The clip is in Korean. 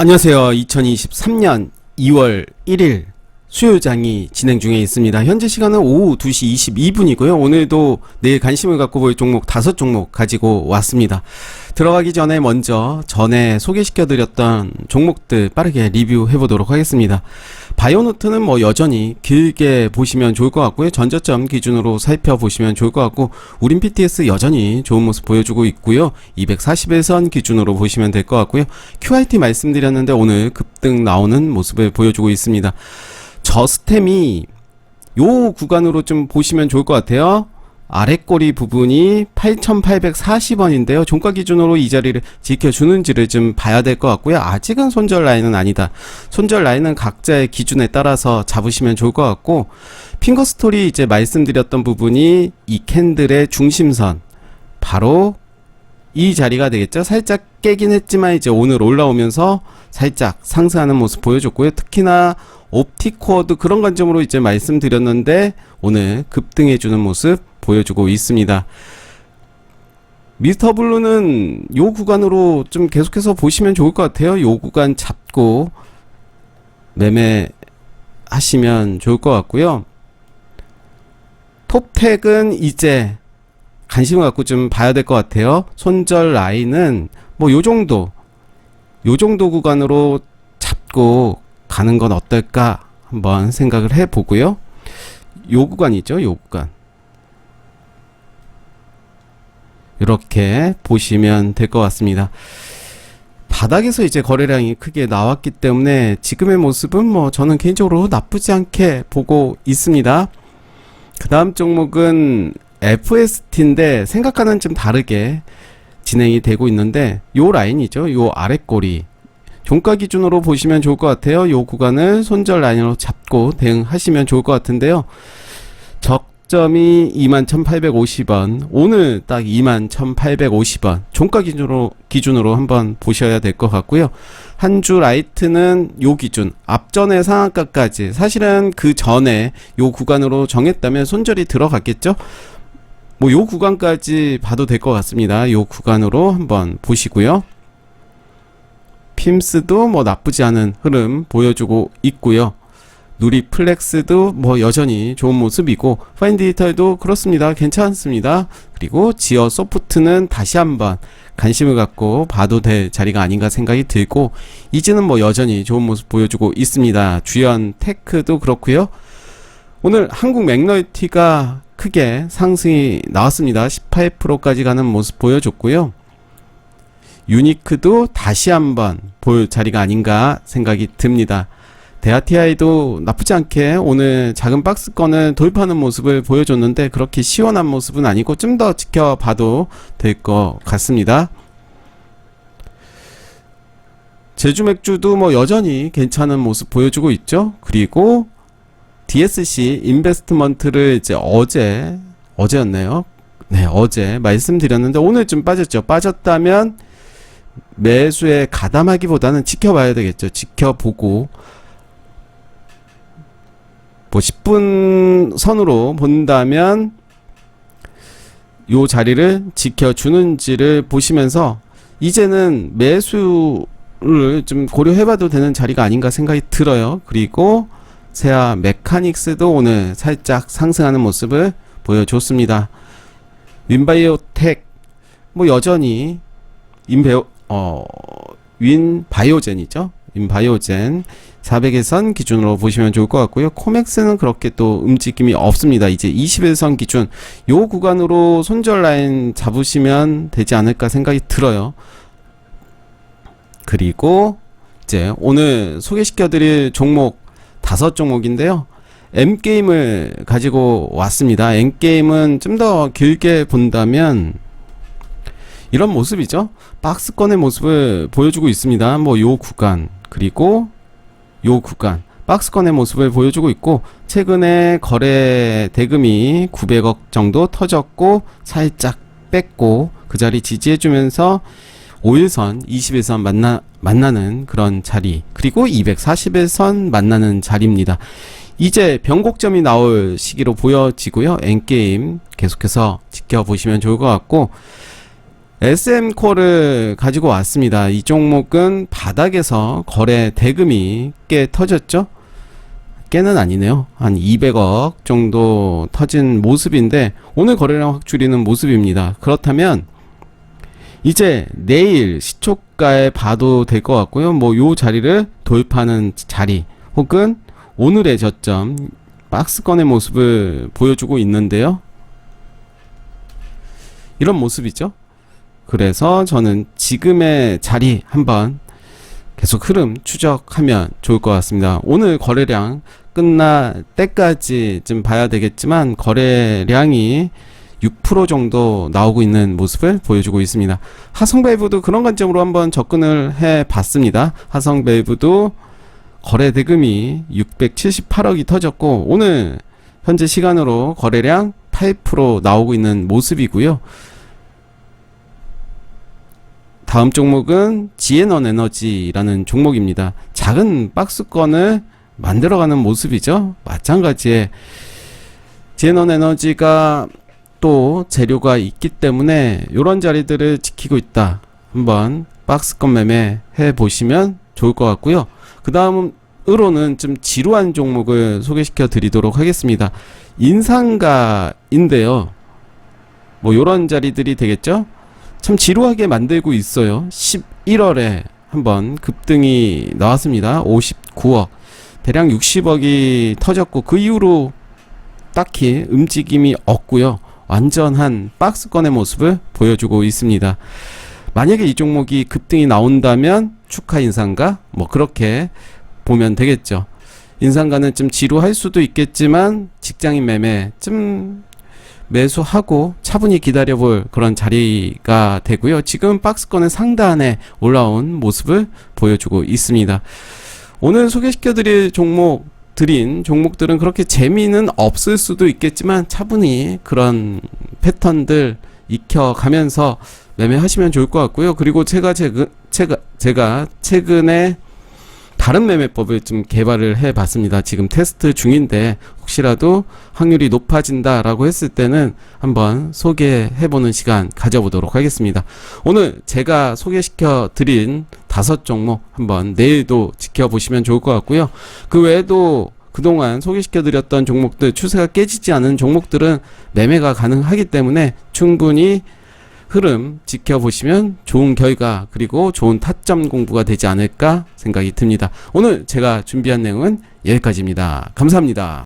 안녕하세요. 2023년 2월 1일 수요장이 진행 중에 있습니다. 현재 시간은 오후 2시 22분이고요. 오늘도 내일 관심을 갖고 볼 종목 다섯 종목 가지고 왔습니다. 들어가기 전에 먼저 전에 소개시켜 드렸던 종목들 빠르게 리뷰해 보도록 하겠습니다. 바이오노트는 뭐 여전히 길게 보시면 좋을 것 같고요. 전저점 기준으로 살펴보시면 좋을 것 같고 우린 PTS 여전히 좋은 모습 보여주고 있고요. 241선 기준으로 보시면 될 것 같고요. QIT 말씀드렸는데 오늘 급등 나오는 모습을 보여주고 있습니다. 저 스템이 요 구간으로 좀 보시면 좋을 것 같아요. 아랫꼬리 부분이 8,840원인데요. 종가 기준으로 이 자리를 지켜주는지를 좀 봐야 될 것 같고요. 아직은 손절 라인은 아니다. 손절 라인은 각자의 기준에 따라서 잡으시면 좋을 것 같고, 핑거 스토리 이제 말씀드렸던 부분이 이 캔들의 중심선, 바로 이 자리가 되겠죠. 살짝 깨긴 했지만 이제 오늘 올라오면서 살짝 상승하는 모습 보여줬고요. 특히나 옵티코어도 그런 관점으로 이제 말씀드렸는데 오늘 급등해주는 모습 보여주고 있습니다. 미스터 블루는 요 구간으로 좀 계속해서 보시면 좋을 것 같아요. 요 구간 잡고 매매 하시면 좋을 것 같고요. 톱택은 이제 관심을 갖고 좀 봐야 될 것 같아요. 손절 라인은 뭐 요 정도, 요 정도 구간으로 잡고 가는 건 어떨까 한번 생각을 해 보고요. 요 구간이죠, 요 구간. 이렇게 보시면 될 것 같습니다. 바닥에서 이제 거래량이 크게 나왔기 때문에 지금의 모습은 뭐 저는 개인적으로 나쁘지 않게 보고 있습니다. 그 다음 종목은 FST인데 생각과는 좀 다르게 진행이 되고 있는데 요 라인이죠. 요 아랫꼬리 종가 기준으로 보시면 좋을 것 같아요. 요 구간을 손절 라인으로 잡고 대응하시면 좋을 것 같은데요. 적점이 21,850원. 오늘 딱 21,850원. 종가 기준으로 기준으로 한번 보셔야 될 것 같고요. 한 주 라이트는 요 기준 앞전의 상한가까지 사실은 그 전에 요 구간으로 정했다면 손절이 들어갔겠죠. 뭐 요 구간까지 봐도 될 것 같습니다. 요 구간으로 한번 보시고요. 핌스도 뭐 나쁘지 않은 흐름 보여주고 있고요. 누리 플렉스도 뭐 여전히 좋은 모습이고 파인 디지털도 그렇습니다. 괜찮습니다. 그리고 지어 소프트는 다시 한번 관심을 갖고 봐도 될 자리가 아닌가 생각이 들고 이제는 뭐 여전히 좋은 모습 보여주고 있습니다. 주연 테크도 그렇고요. 오늘 한국 맥널티가 크게 상승이 나왔습니다. 18%까지 가는 모습 보여줬고요. 유니크도 다시 한번 볼 자리가 아닌가 생각이 듭니다. 데아티아이도 나쁘지 않게 오늘 작은 박스권을 돌파하는 모습을 보여줬는데 그렇게 시원한 모습은 아니고 좀 더 지켜봐도 될 것 같습니다. 제주 맥주도 뭐 여전히 괜찮은 모습 보여주고 있죠. 그리고 DSC 인베스트먼트를 이제 어제 어제였네요. 네, 어제 말씀드렸는데 오늘 좀 빠졌죠. 빠졌다면 매수에 가담하기보다는 지켜봐야 되겠죠. 지켜보고 뭐 10분 선으로 본다면 요 자리를 지켜주는지를 보시면서 이제는 매수를 좀 고려해봐도 되는 자리가 아닌가 생각이 들어요. 그리고 세아 메카닉스도 오늘 살짝 상승하는 모습을 보여줬습니다. 윈바이오텍 뭐 여전히 인베오 어, 윈 바이오젠이죠. 윈 바이오젠 400일선 기준으로 보시면 좋을 것 같고요. 코맥스는 그렇게 또 움직임이 없습니다. 이제 21선 기준 요 구간으로 손절 라인 잡으시면 되지 않을까 생각이 들어요. 그리고 이제 오늘 소개시켜 드릴 종목 다섯 종목인데요. M게임을 가지고 왔습니다. M게임은 좀 더 길게 본다면 이런 모습이죠. 박스권의 모습을 보여주고 있습니다. 뭐 요 구간 그리고 요 구간 박스권의 모습을 보여주고 있고 최근에 거래 대금이 900억 정도 터졌고 살짝 뺐고 그 자리 지지해주면서 5일선, 21선 만나 만나는 그런 자리 그리고 241선 만나는 자리입니다. 이제 변곡점이 나올 시기로 보여지고요. 엔게임 계속해서 지켜보시면 좋을 것 같고 SM코를 가지고 왔습니다. 이 종목은 바닥에서 거래 대금이 꽤 터졌죠? 꽤는 아니네요. 한 200억 정도 터진 모습인데 오늘 거래량 확 줄이는 모습입니다. 그렇다면 이제 내일 시초가에 봐도 될 것 같고요. 뭐 요 자리를 돌파하는 자리 혹은 오늘의 저점 박스권의 모습을 보여주고 있는데요. 이런 모습이죠. 그래서 저는 지금의 자리 한번 계속 흐름 추적하면 좋을 것 같습니다. 오늘 거래량 끝날 때까지 좀 봐야 되겠지만 거래량이 6% 정도 나오고 있는 모습을 보여주고 있습니다. 하성밸브도 그런 관점으로 한번 접근을 해 봤습니다. 하성밸브도 거래 대금이 678억이 터졌고 오늘 현재 시간으로 거래량 8% 나오고 있는 모습이고요. 다음 종목은 지에넌 에너지라는 종목입니다. 작은 박스권을 만들어가는 모습이죠. 마찬가지에 지에넌 에너지가 또 재료가 있기 때문에 이런 자리들을 지키고 있다. 한번 박스권 매매 해 보시면 좋을 것 같고요. 그 다음으로는 좀 지루한 종목을 소개시켜 드리도록 하겠습니다. 인상가인데요. 뭐 이런 자리들이 되겠죠? 참 지루하게 만들고 있어요. 11월에 한번 급등이 나왔습니다. 59억. 대략 60억이 터졌고 그 이후로 딱히 움직임이 없고요. 완전한 박스권의 모습을 보여주고 있습니다. 만약에 이 종목이 급등이 나온다면 축하 인상가 뭐 그렇게 보면 되겠죠. 인상가는 좀 지루할 수도 있겠지만 직장인 매매 좀 매수하고 차분히 기다려볼 그런 자리가 되고요. 지금 박스권의 상단에 올라온 모습을 보여주고 있습니다. 오늘 소개시켜드릴 종목 드린 종목들은 그렇게 재미는 없을 수도 있겠지만 차분히 그런 패턴들 익혀가면서 매매하시면 좋을 것 같고요. 그리고 제가 제가 제가, 제가 최근에 다른 매매법을 좀 개발을 해 봤습니다. 지금 테스트 중인데 혹시라도 확률이 높아진다라고 했을 때는 한번 소개해 보는 시간 가져보도록 하겠습니다. 오늘 제가 소개시켜 드린 다섯 종목 한번 내일도 지켜보시면 좋을 것 같고요. 그 외에도 그동안 소개시켜 드렸던 종목들 추세가 깨지지 않은 종목들은 매매가 가능하기 때문에 충분히 흐름 지켜보시면 좋은 결과 그리고 좋은 타점 공부가 되지 않을까 생각이 듭니다. 오늘 제가 준비한 내용은 여기까지입니다. 감사합니다.